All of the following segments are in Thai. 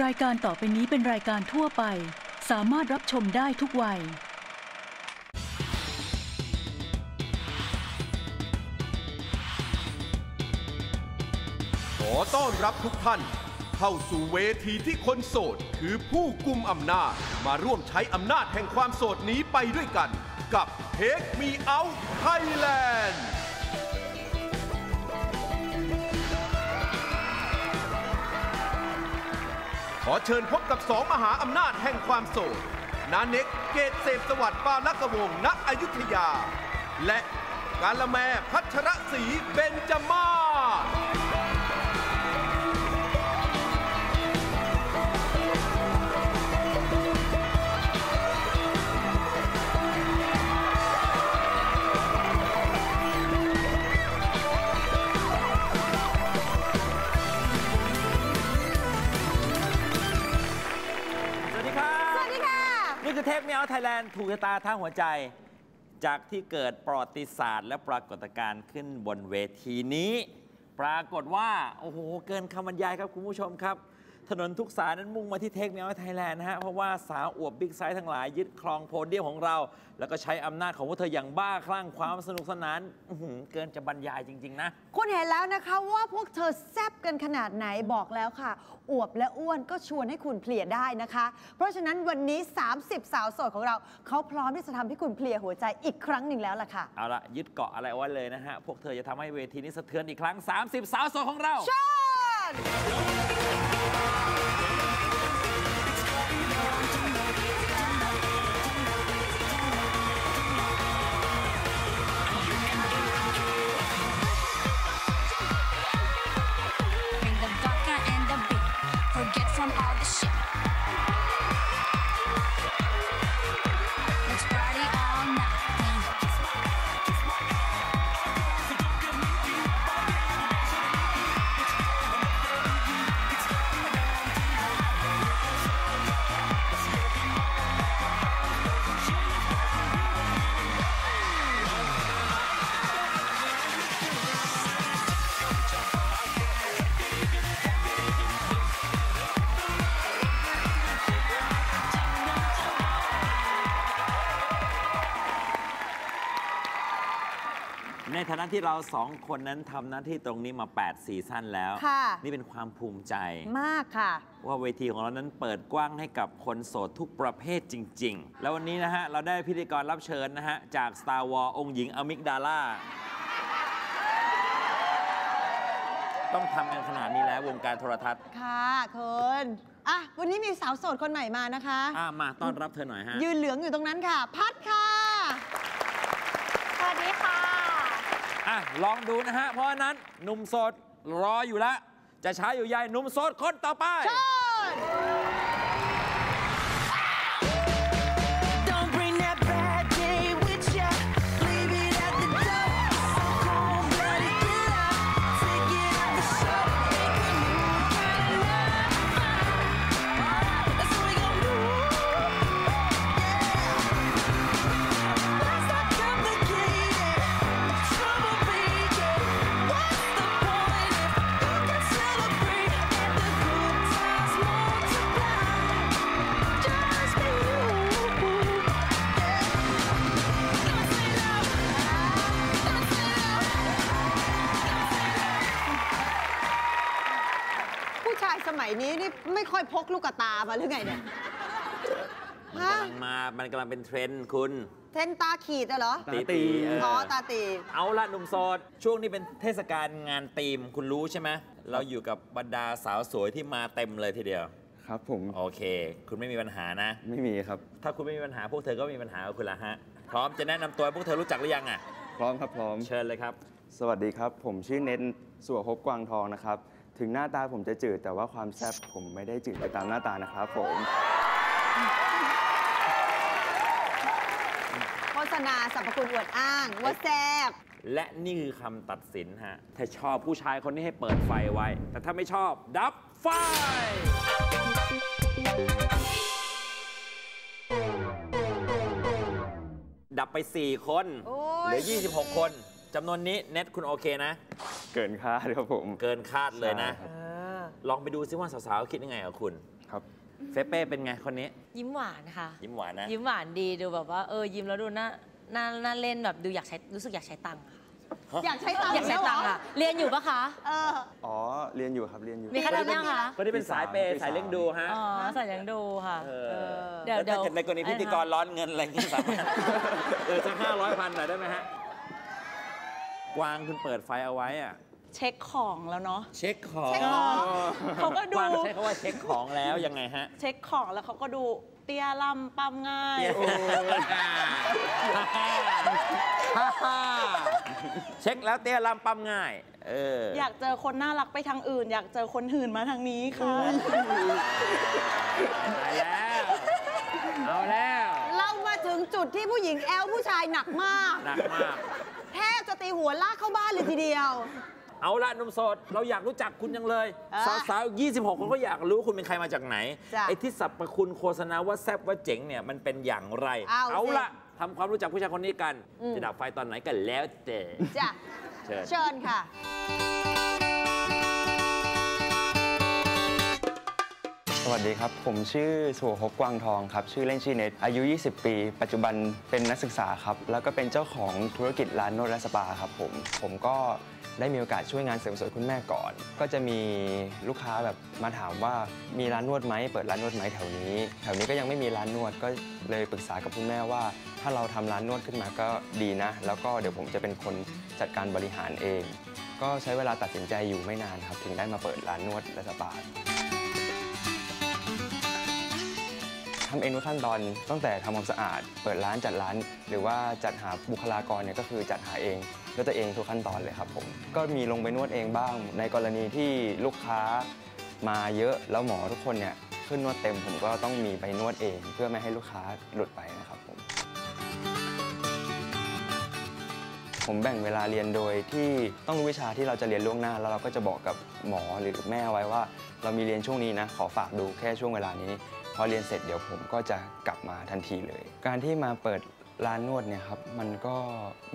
รายการต่อไปนี้เป็นรายการทั่วไป สามารถรับชมได้ทุกวัย ขอต้อนรับทุกท่าน เข้าสู่เวทีที่คนโสด คือผู้กุมอำนาจ มาร่วมใช้อำนาจแห่งความโสดนี้ไปด้วยกัน กับ Take Me Out Thailand ขอเชิญพบกับสองมหาอำนาจแห่งความโสด นาเน็กเกตเสพสวัสดิ์ปาลกวงศ์ณอยุธยา และกาละแมพัชรศรีเบญจมาศ คือเทปเมียวไทยแลนด์ถูกชะตาทั้งหัวใจ จากที่เกิดประวัติศาสตร์ และปรากฏการณ์ขึ้นบนเวทีนี้ ปรากฏว่า โอ้โห เกินคำบรรยายครับคุณผู้ชมครับ ถนนทุกสายนั้นมุ่งมาที่เทคเมียวไทยแลนด์นะฮะ เพราะว่าสาวอวบบิ๊กไซส์ทั้งหลายยึดครองโพเดียมของเรา แล้วก็ใช้อำนาจของพวกเธออย่างบ้าคลั่งความสนุกสนานอื้อหือเกินจะบรรยายจริง ๆ นะ คุณเห็นแล้วนะคะว่าพวกเธอแซบกันขนาดไหนบอกแล้วค่ะ อวบและอ้วนก็ชวนให้คุณเพลียได้นะคะ เพราะฉะนั้นวันนี้ 30 สาวโสดของเราเขาพร้อมที่จะทำให้คุณเพลียหัวใจอีกครั้งหนึ่งแล้วล่ะค่ะ เอาละยึดเกาะอะไรเอาไว้เลยนะฮะ พวกเธอจะทำให้เวทีนี้สะเทือนอีกครั้ง 30 สาวโสดของเราเชิญ Bring ในฐานะที่เราสองคนนั้นทำหน้าที่ตรงนี้มา 8 ซีซั่นแล้ว ค่ะ นี่เป็นความภูมิใจ มากค่ะ ว่าเวทีของเรานั้นเปิดกว้างให้กับคนโสดทุกประเภทจริง ๆ แล้ววันนี้นะฮะ เราได้พิธีกรรับเชิญนะฮะ จาก Star Wars องค์หญิงอมิกดาล่า ต้องทำกันขนาดนี้แล้ววงการโทรทัศน์ ค่ะคุณอะ วันนี้มีสาวโสดคนใหม่มานะคะ อะมาต้อนรับเธอหน่อยฮะ ยืนเหลืองอยู่ตรงนั้นค่ะ พัดค่ะ สวัสดีค่ะ อะ ลองดูนะฮะ เพราะฉะนั้นหนุ่มโสดรออยู่แล้วจะช้าอยู่ใหญ่หนุ่มโสดคนต่อไปชน สมัยนี้นี่ไม่ค่อยพกลูกตามาหรือไงเนี่ยมันฮะกำลังมา มันกำลังเป็นเทรนด์คุณ เทนตาขีดอะเหรอตีตีเอออ๋อตาตี เอาละหนุ่มโสดช่วงนี้เป็นเทศกาลงานธีมคุณรู้ใช่ไหมเราอยู่กับบรรดาสาวสวยที่มาเต็มเลยทีเดียว ครับผมโอเค คุณไม่มีปัญหานะ ไม่มีครับ ถ้าคุณไม่มีปัญหาพวกเธอก็มีปัญหากับคุณละฮะ พร้อมจะแนะนำตัวให้พวกเธอรู้จักหรือยังอะ พร้อมครับพร้อม เชิญเลยครับ สวัสดีครับ ผมชื่อเน้นสัวภพกวางทองนะครับ ถึงหน้าตาผมจะจืด แต่ว่าความแซ่บผมไม่ได้จืดไปตามหน้าตานะครับผม โฆษณาสรรพคุณอวดอ้าง ว่าแซบและนี่คือคำตัดสินฮะ ถ้าชอบผู้ชายคนนี้ให้เปิดไฟไว้ แต่ถ้าไม่ชอบ ดับไฟ ดับไป 4 คน โอ้เหยลือ 26 คนจำนวนนี้ เน็ตคุณโอเคนะ เกินคาดครับผม เกินคาดเลยนะใช่ครับเออลองไปดูซิว่าสาวๆคิดยังไงกับคุณครับเฟเป้เป็นไงคนนี้ ยิ้มหวานค่ะ ยิ้มหวานนะ ยิ้มหวานดีดูแบบว่า เออยิ้มแล้วดูน่าน่าน่าเล่นแบบดูอยากใช้รู้สึกอยากใช้ตังค์อะค่ะอยากใช้ตังค์อยากใช้ตังค์แล้วเหรค่ะเรียนอยู่ปะคะเออ อ๋อ เรียนอยู่ครับ เรียนอยู่ มีค่าเทอมยังคะคนที่เป็นสายเปย์ปีสามสายเลี้ยงดูฮะ อ๋อใส่ยังดูค่ะเอเอออเดี๋ยวเดี๋ยวถ้ากิในกรณีพิธีกรร้อนเงินอะไรเงี้ยสามารถ เออสักห้าร้อยพันหน่อยได้ไหมฮะ กวางคุณเปิดไฟเอาไว้อะเช็คของแล้วเนาะ เช็คของเช็คของเขาก็ดู กวางใช้คำว่าเช็คของแล้วยังไงฮะ เช็คของแล้วเขาก็ดูเตี้ยลำปั๊มง่าย โอ้เช็คแล้วเตี้ยลำปั๊มง่ายเอออยากเจอคนน่ารักไปทางอื่น อยากเจอคนหื่นมาทางนี้ค่ะ ตายแล้ว เอาแล้ว เรามาถึง จุดที่ผู้หญิงแอลผู้ชายหนักมาก หนักมาก แทบจะตีหัวลากเข้าบ้านเลยทีเดียว เอาละหนุ่มโสดเราอยากรู้จักคุณยังเลยอะสาวๆ26 คนก็อยากรู้คุณเป็นใครมาจากไหน จ้ะไอ้ที่สรรพคุณโฆษณาว่าแซบว่าเจ๋งเนี่ยมันเป็นอย่างไรเอาสิ ละทำความรู้จักผู้ชายคนนี้กันอืมจะดับไฟตอนไหนกันแล้วแต่ จ้ะเชิญ เชิญค่ะ วัสดีครับ ผมชื่อสุภพกวางทองครับ ชื่อเล่นชื่อเน็ตอายุ 20 ปี ปัจจุบันเป็นนักศึกษาครับ แล้วก็เป็นเจ้าของธุรกิจร้านนวดและสปาครับผม ผมก็ได้มีโอกาสช่วยงานเสริมสวยคุณแม่ก่อน ก็จะมีลูกค้าแบบมาถามว่ามีร้านนวดไหมเปิดร้านนวดไหมแถวนี้ แถวนี้ก็ยังไม่มีร้านนวดก็เลยปรึกษากับคุณแม่ว่า ถ้าเราทำร้านนวดขึ้นมาก็ดีนะ แล้วก็เดี๋ยวผมจะเป็นคนจัดการบริหารเอง ก็ใช้เวลาตัดสินใจอยู่ไม่นานครับ ถึงได้มาเปิดร้านนวดและสปา ทำเองทุกขั้นตอนตั้งแต่ทำความสะอาด เปิดร้านจัดร้าน หรือว่าจัดหาบุคลากรเนี่ยก็คือจัดหาเองด้วยตัวเองทุกขั้นตอนเลยครับผมก็มีลงไปนวดเองบ้าง ในกรณีที่ลูกค้ามาเยอะแล้วหมอทุกคนเนี่ยขึ้นนวดเต็มผมก็ต้องมีไปนวดเอง เพื่อไม่ให้ลูกค้าหลุดไปนะครับผม ผมแบ่งเวลาเรียนโดยที่ต้องรู้วิชาที่เราจะเรียนล่วงหน้า แล้วเราก็จะบอกกับหมอหรือแม่ไว้ว่า เรามีเรียนช่วงนี้นะ ขอฝากดูแค่ช่วงเวลานี้ พอเรียนเสร็จเดี๋ยวผมก็จะกลับมาทันทีเลย การที่มาเปิดร้านนวดเนี่ยครับมันก็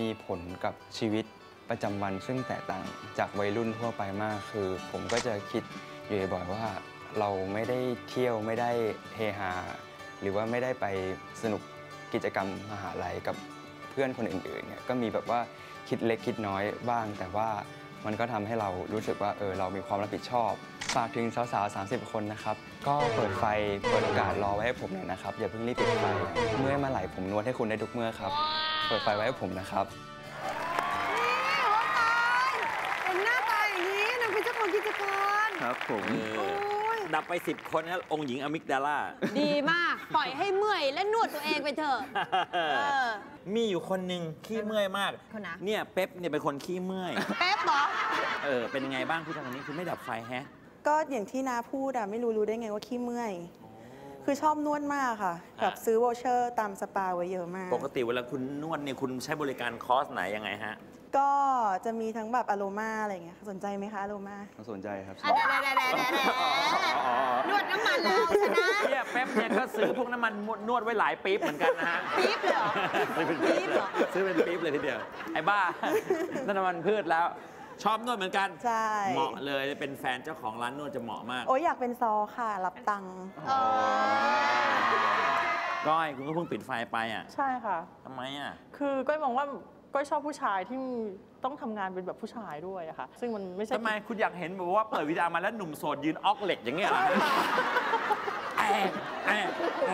มีผลกับชีวิตประจำวันซึ่งแตกต่างจากวัยรุ่นทั่วไปมากคือ ผมก็จะคิดอยู่บ่อยว่าเราไม่ได้เที่ยวไม่ได้เฮฮาหรือว่าไม่ได้ไปสนุกกิจกรรมมหาลัยกับเพื่อนคนอื่นๆเนี่ยก็มีแบบว่าคิดเล็กคิดน้อยบ้าง แต่ว่ามันก็ทำให้เรารู้สึกว่าเออเรามีความรับผิดชอบ ฝากถึงสาวๆ 30 คนนะครับ ก็เปิดไฟ เปิดโอกาสรอไว้ให้ผมหน่อยนะครับ อย่าเพิ่งรีบปิดไฟ เมื่อมาไหลผมนวดให้คุณได้ทุกเมื่อครับ เปิดไฟไว้ให้ผมนะครับนี่หัวตายเป็นหน้าตาอย่างนี้นางเป็นเจ้าของกิจการครับผม โอ้ยดับไป 10 คนนะองค์หญิงอมิกดาล่า ดีมาก ปล่อยให้เมื่อยและนวดตัวเองไปเถอะ เออ มีอยู่คนหนึ่งขี้เมื่อยมาก คนไหน เนี่ยเป๊ปเนี่ยเป็นคนขี้เมื่อย เป๊ปเหรอ เออ เป็นยังไงบ้างผู้ชายคนนี้คือไม่ดับไฟแฮะ ก็อย่างที่นาพูดอะไม่รู้รู้ได้ไงว่าขี้เมื่อย คือชอบนวดมากค่ะแบบซื้อโวเชอร์ตามสปาไว้เยอะมาก ปกติเวลาคุณนวดเนี่ยคุณใช้บริการคอร์สไหนยังไงฮะ ก็จะมีทั้งแบบอโรมาอะไรอย่างเงี้ยสนใจไหมคะอโรมาสนใจครับอะแดะแดะแดะแดะแดะนวดน้ำมันแล้วชนะเนี่ยแป๊บเนี่ยก็ซื้อพวกน้ำมันนวดไว้หลายปี๊บเหมือนกันนะฮะ ปี๊บเลยเหรอ ซื้อเป็นปี๊ปี๊บบเหรอซื้อเป็นปี๊บเลยทีเดียว ไอ้บ้านั่นน้ำมันพืชแล้ว ชอบนวดเหมือนกันใช่ เหมาะเลยเป็นแฟนเจ้าของร้านนวดจะเหมาะมาก โอ้ยอยากเป็นซอค่ะ รับตังค์ก้อยคุณก็เพิ่งปิดไฟไปอะใช่ค่ะ ทำไมอะ คือก้อยมองว่าก้อยชอบผู้ชายที่ต้องทำงานเป็นแบบผู้ชายด้วยอะค่ะ ซึ่งมันไม่ใช่ ทำไมคุณอยากเห็นแบบว่าเปิดวิดีโอมาแล้วหนุ่มโสดยืนออกเหล็กอย่างเงี้ยเหรอแอะแอะแอ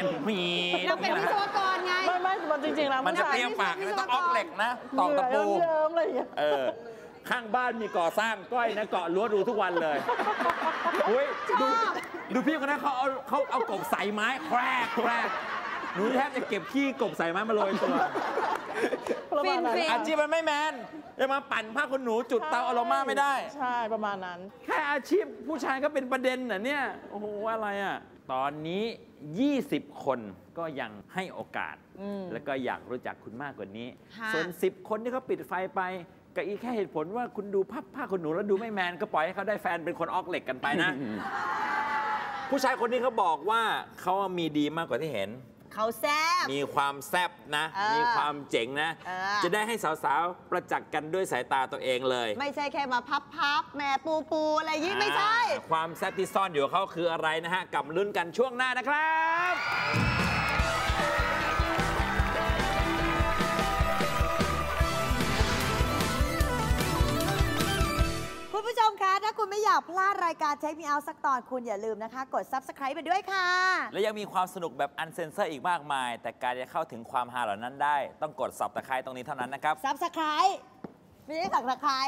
ะมีเราเป็นวิศวกรไง ไม่ไม่มันจริงๆแล้วมันจะผู้ชายเปรี้ยวปากมันต้องออกเหล็กนะตอกตะปูเหงื่อเยิ้มๆอะไรอย่างเงี้ย เออ ข้างบ้านมีก่อสร้างก้อยนะเกาะรั้วดูทุกวันเลยอุ้ยดูดูพี่คนนั้นเขาเอาเขาเอากบใส่ไม้แครกแครกหนูแทบจะเก็บขี้กบใส่ไม้มาโรยตัวประมาณนั้นฟินอาชีพมันไม่แมนจะมาปั่นผ้าขนหนูจุดเตาอโรมาไม่ได้ ใช่ประมาณนั้น แค่อาชีพผู้ชายก็เป็นประเด็นน่ะเนี่ย โอ้โห อะไรอะ ตอนนี้ 20 คนก็ยังให้โอกาสแล้วก็อยากรู้จักคุณมากกว่านี้ ค่ะ ส่วน 10 คนที่เขาปิดไฟไป ก็อีกแค่เหตุผลว่าคุณดูภาพผ้าขนหนูแล้วดูไม่แมนก็ปล่อยให้เขาได้แฟนเป็นคนออกเหล็กกันไปนะ ผู้ชายคนนี้เขาบอกว่าเขามีดีมากกว่าที่เห็น เขาแซบมีความแซบนะ เออมีความเจ๋งนะ เออ จะได้ให้สาวๆ ประจักษ์กันด้วยสายตาตัวเองเลยไม่ใช่แค่มาพับพับๆแหม่ปูปูๆอะไรยิ่งไม่ใช่ อ่าความแซบที่ซ่อนอยู่กับเขาคืออะไรนะฮะกับลุ้นกันช่วงหน้านะครับาคุณไม่อยากพลาดรายการเช็คมีเอาสักตอนคุณอย่าลืมนะคะ กด subscribe ไปด้วยค่ะ และยังมีความสนุกแบบอันเซนเซอร์อีกมากมาย แต่การจะเข้าถึงความฮาเหล่านั้นได้ ต้องกดสับตะไคร้ตรงนี้เท่านั้นนะครับ subscribe ไม่ใช่สักตะไคร้